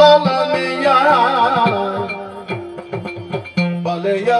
Mamma mia, Balea.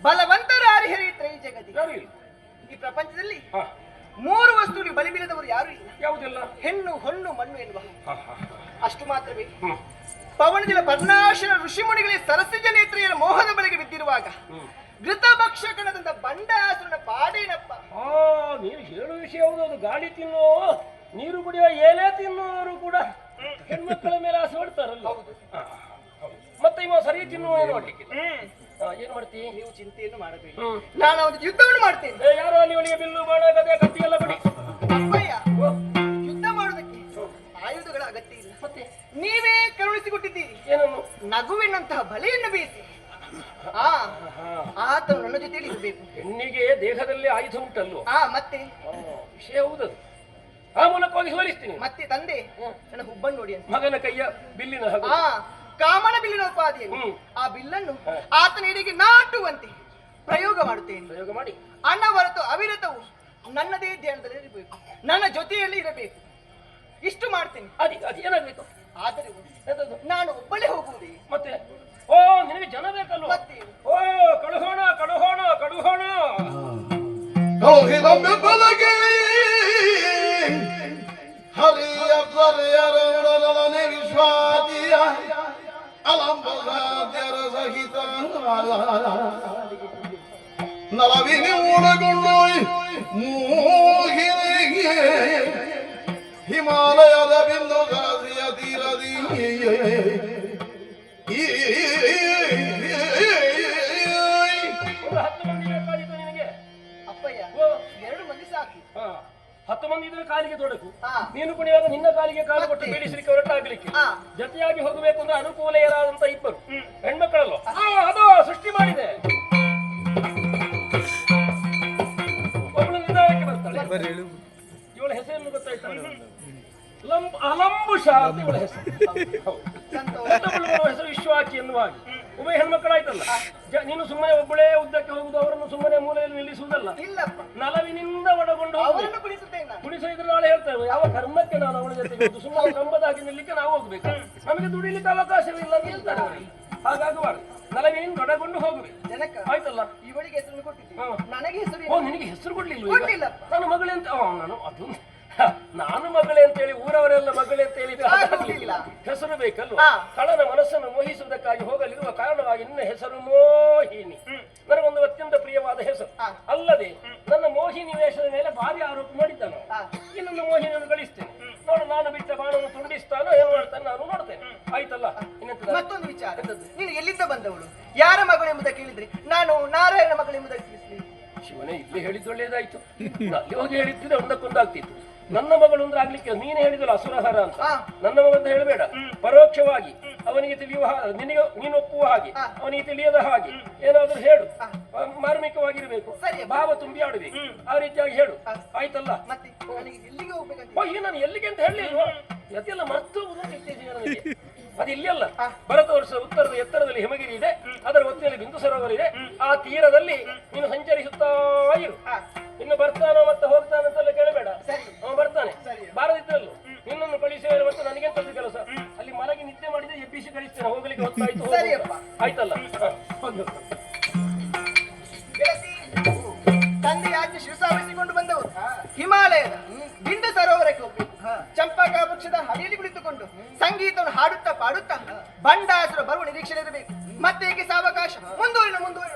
Balwantrai ಹರಿಹರಿಯುತ್ತಾರೆ ಈ ಜಗತಿ ಯಾರು ಇಲ್ಲ ಈ ಪ್ರಪಂಚದಲ್ಲಿ. ಮೂರು ವಸ್ತುವಿಗೆ ಬಲಿ ಬೀಳದವರು ಯಾರು ಇಲ್ಲ. ಯಾವುದಿಲ್ಲ? ಹೆಣ್ಣು ಹೊಣ್ಣು ಮಣ್ಣು ಎನ್ನುವ. ಅಷ್ಟು ಮಾತ್ರವೇ. ಪವನದಿಲ ಪರ್ಣಾಶನ ಋಷಿಮುನಿಗಳೇ ಸರಸ್ವಜ ನೇತ್ರಿಯರ ಮೋಹದ ಬಳಿಗೆ ಬಿದ್ದಿರುವಾಗ. ಘೃತಭಕ್ಷಕನದಂತ ಬಂಡಾಸುರನ ಪಾಡೇನಪ್ಪ. ಆ ನೀನು ಹೇಳುವ ವಿಷಯ ಯಾವುದು ಅದು ಗಾಳಿ ತಿನ್ನೋ ನೀರು ಕುಡಿಯೋ ಏನೇ ತಿನ್ನೋರು ಕೂಡ ಹೆಣ್ಮಕ್ಕಳ ಮೇಲೆ ಆಸೆ ಹೊಡ್ತಾರಲ್ಲ. ಮತ್ತೆ ಇವ ಸರಿ ತಿನ್ನುವ ಏನು ಏನ್ ಮಾಡ್ತಿ? ನೀವು ಚಿಂತೆಯನ್ನು ಮಾಡಬೇಡಿ. ನಾನು ಅವನ ಯುದ್ಧವನ್ನು ಮಾಡ್ತೇನೆ. ಯಾರೋ ಅವನಿಗೆ ಬಿಲ್ಲು ಬಾಣ ಗದೆ ಕತ್ತಿ ಎಲ್ಲ ಬಿಡಿ. ಅಪ್ಪಯ್ಯ ಯುದ್ಧ ಮಾಡೋದಕ್ಕೆ ಆಯುಧಗಳ ಅಗತ್ಯ ಇಲ್ಲ. ಮತ್ತೆ? ನೀವೇ ಕರುಣಿಸಿಕೊಟ್ಟಿದ್ದೀರಿ. ಏನನ್ನು? ನಗುವಿನಂತಹ ಬಲೆಯನ್ನು ಬೀಸಿ. ಆ ಹ, ಆತನು ನನ್ನ ಜೊತೆಯಲ್ಲಿ ಇರಬೇಕು ಹೆಣ್ಣಿಗೆ ದೇಹದಲ್ಲಿ ಆಯುಧ ಉಂಟಲ್ಲು ಆ ಮತ್ತೆ? ವಿಷಯ ಹೌದದು. ಆ ಮೂಲಕವಾಗಿ ಹೋಲಿಸ್ತೀನಿ. ಮತ್ತೆ ತಂದೆ. ನನ್ನ ಹುಬ್ಬನ್ನು ನೋಡಿ ಅಂತ. ಮಗನ ಕೈಯ ಬಿಲ್ಲಿನ ಹಾಗೂ. ಕಾಮನ ಬಿಲ್ಲಿನ ಉಪಾಧಿಯಲ್ಲಿ ಆ ಬಿಲ್ಲನ್ನು. ಆತನ ಎಡೆಗೆ ನಾಟುವಂತೆ ಪ್ರಯೋಗ ಮಾಡುತ್ತೇನೆ. ಪ್ರಯೋಗ ಮಾಡಿ. ಅಣ್ಣ ಹೊರತು ಅವಿರತವು ನನ್ನದೇ ಧ್ಯಾನದಲ್ಲಿ ಇರಬೇಕು. ನನ್ನ ಜೊತೆಯಲ್ಲಿ ಇರಬೇಕು. ಇಷ್ಟು ಮಾಡ್ತೇನೆ. ಅದೇ ಅದು ಏನಾಗಬೇಕು? ಆದರೆ ನಾನು ಒಬ್ಬಳೇ ಹೋಗುವುದೇ ಮತ್ತೆ? ಓ ನಿನಗೆ ಜನ ಬೇಕಲ್ಲ ಮತ್ತೆ ಓ ಕಳುಹೋಣ ಕಳುಹೋಣ ಕಳುಹೋಣ. ಹರಿಯ ಅಲಂಬಸಾದ್ಯರ ಸಹಿತ ನಲವಿನಿ ಒಳಗೊಂಡು ಮೂಹಿನಿಗೆ ಹಿಮಾಲಯದ ಬಿಂದು ಸರಸಿಯ ತೀರದಿ. ಅಪ್ಪಯ್ಯ ಎರಡು ಮಂದಿ ಸಾಕು. ಹಾ. ಹತ್ತು ಮಂದಿ ಇದ್ರೆ ಕಾಲಿಗೆ ತೊಡಕು. ನೀನು ಕುಣಿಯುವಾಗ ನಿನ್ನ ಕಾಲಿಗೆ ಕಾಲು ಕೊಟ್ಟು? ಬೀಳಿಸಲಿಕ್ಕೆ ಹೊರಟಾಗ್ಲಿಕ್ಕೆ. ಜೊತೆಯಾಗಿ ಹೋಗಬೇಕು ಅಂದ್ರೆ ಅನುಕೂಲೆಯರಾದಂತ ಇಬ್ಬರು. ಹೆಣ್ಮಕ್ಕಳಲ್ಲ ಆ, ಅದು ಸೃಷ್ಟಿ ಮಾಡಿದೆ. ಒಬ್ಬಳು ನಿಧಾನಕ್ಕೆ ಬರ್ತಾಳೆ. ಇವಳ ಹೆಸರನ್ನು ಗೊತ್ತಾಯ್ತಾಳೆ ಲಂಬ ಅಲಂಬುಷ ಅಂತ ಇವಳ ಹೆಸರು. ಹೆಸರು ವಿಶ್ವಾಕಿ ಎನ್ನುವ ಹಾಗೆ. ಉಭಯ ಹೆಣ್ಮಕ್ಕಳಾಯ್ತಲ್ಲ. ನೀನು ಸುಮ್ಮನೆ ಒಬ್ಬಳೇ ಉದ್ದಕ್ಕೆ ಹೋಗುದು ಅವರನ್ನು ಸುಮ್ಮನೆ ಮೂಲೆಯಲ್ಲಿ ನಿಲ್ಲಿಸುವುದಲ್ಲ. ನಲವಿನಿಂದ ಒಳಗೊಂಡು ನಾನು. ಕುಣಿಸಿದ್ರೆ ನಾಳೆ ಹೇಳ್ತೇವೆ ಯಾವ ಕರ್ಮಕ್ಕೆ ನಾನು ಅವಳ ಜೊತೆ? ಸುಮ್ಮನೆ ಕಂಬದಾಗಿ ನಿಲ್ಲಿಕ್ಕೆ ನಾವು ಹೋಗ್ಬೇಕು. ನಮಗೆ ದುಡಿಲಿಕ್ಕೆ ಅವಕಾಶವಿಲ್ಲ ಅಂತ ಹೇಳ್ತಾರೆ ಹಾಗಾಗಬಾರ್ದು ನಲವಿನಿಂದ ಒಳಗೊಂಡು ಹೋಗ್ಬೇಕು ಆಯ್ತಲ್ಲ? ಇವಳಿಗೆ ಹೆಸರು ಕೊಟ್ಟಿದ್ದೀನಿ. ನನಗೆ ಹೆಸರು ಓ ನಿನಗೆ ಹೆಸರು ಕೊಡ್ಲಿಲ್ಲ ನನ್ನ ಮಗಳೇ ಅಂತ ನಾನು ಅದು ನಾನು ಮಗಳೇ ಅಂತ ಹೇಳಿ ಊರವರೆಲ್ಲ ಮಗಳೇ ಅಂತ ಹೇಳಿ ಹೆಸರು ಕಳನ ಮನಸ್ಸನ್ನು ಮೋಹಿಸುವುದಕ್ಕಾಗಿ ಹೋಗಲಿರುವ ಕಾರಣವಾಗಿ ನಿನ್ನ ಹೆಸರು ಮೋಹಿನಿ. ನನಗೊಂದು ಅತ್ಯಂತ ಪ್ರಿಯವಾದ ಹೆಸರು. ಅಲ್ಲದೆ ನನ್ನ ಮೋಹಿನಿ ವೇಷದ ಮೇಲೆ ಭಾರಿ ಆರೋಪ ಮಾಡಿದ್ದಾನೆ. ಇನ್ನೊಂದು ಮೋಹಿನಿಯನ್ನು ಗಳಿಸ್ತೇನೆ. ನೋಡು ನಾನು ಬಿಟ್ಟ ಬಾಣವನ್ನು ತುಂಡಿಸ್ತಾನೋ ಏನು ಮಾಡ್ತಾನೆ ನಾನು ನೋಡ್ತೇನೆ. ಆಯ್ತಲ್ಲ? ಮತ್ತೊಂದು ವಿಚಾರ? ನೀನು ಎಲ್ಲಿಂದ ಬಂದವಳು? ಯಾರ ಮಗಳು ಎಂಬುದಕ್ಕೆ ಕೇಳಿದ್ರಿ ನಾನು ನಾರಾಯಣ ಮಗಳು ಎಂಬುದಕ್ಕೆ ಶಿವನೇ ಇಲ್ಲಿ ಹೇಳಿದ್ದು ಒಳ್ಳೇದಾಯ್ತು ಅಲ್ಲಿ ಹೋಗಿ ಹೇಳಿದ್ರೆ ಒಂದಕ್ಕೊಂದಾಗ್ತಿತ್ತು. ನನ್ನ ಮಗಳು ಅಂದ್ರೆ ಆಗ್ಲಿಕ್ಕೆ ನೀನು ಹೇಳಿದಲ್ಲ ಅಸುರಹರ ಅಂತ. ನನ್ನ ಮಗಂತ ಅಂತ ಹೇಳಬೇಡ ಪರೋಕ್ಷವಾಗಿ ಅವನಿಗೆ ತಿಳಿಯುವ ನಿನಗೆ ನೀನು ಒಪ್ಪುವ ಹಾಗೆ ಅವನಿಗೆ ತಿಳಿಯದ ಹಾಗೆ ಏನಾದರೂ ಹೇಳು. ಮಾರ್ಮಿಕವಾಗಿರಬೇಕು. ಭಾವ ತುಂಬಿ ಆಡಬೇಕು ಆ ರೀತಿಯಾಗಿ ಹೇಳು. ಆಯ್ತಲ್ಲ? ನಾನು ಎಲ್ಲಿಗೆ ಅಂತ ಹೇಳಲಿಲ್ಲ ಅದೆಲ್ಲ ಮರ್ತು ನನಗೆ ಅದು ಇಲ್ಲಿ ಅಲ್ಲ ಭರತ ವರ್ಷ ಉತ್ತರದ ಎತ್ತರದಲ್ಲಿ ಹಿಮಗಿರಿ ಇದೆ. ಅದರ ಒತ್ತಿನಲ್ಲಿ ಬಿಂದು ಸರೋವರ ಇದೆ ಆ ತೀರದಲ್ಲಿ ನೀನು ಸಂಚರಿಸುತ್ತಾ ಇರು. ಇನ್ನು ಬರ್ತಾನೋ ಮತ್ತೆ ಹೋಗ್ತಾನೋ ಅಂತೆಲ್ಲ ಕೇಳಬೇಡ. ಹಿಮಾಲಯದ ಬಿಂದು ಸರೋವರಕ್ಕೆ ಹೋಗ್ಬೇಕು. ಚಂಪಕ ವೃಕ್ಷದ ಹಡಿಯಲ್ಲಿ ಕುಳಿತುಕೊಂಡು ಸಂಗೀತವನ್ನು ಹಾಡುತ್ತಾ ಪಾಡುತ್ತಾ ಬಂಡಾಸುರ ಬರುವ ನಿರೀಕ್ಷೆ ಇರಬೇಕು. ಮತ್ತೆ ಸಾವಕಾಶ? ಮುಂದುವರಿನ ಮುಂದುವರಿ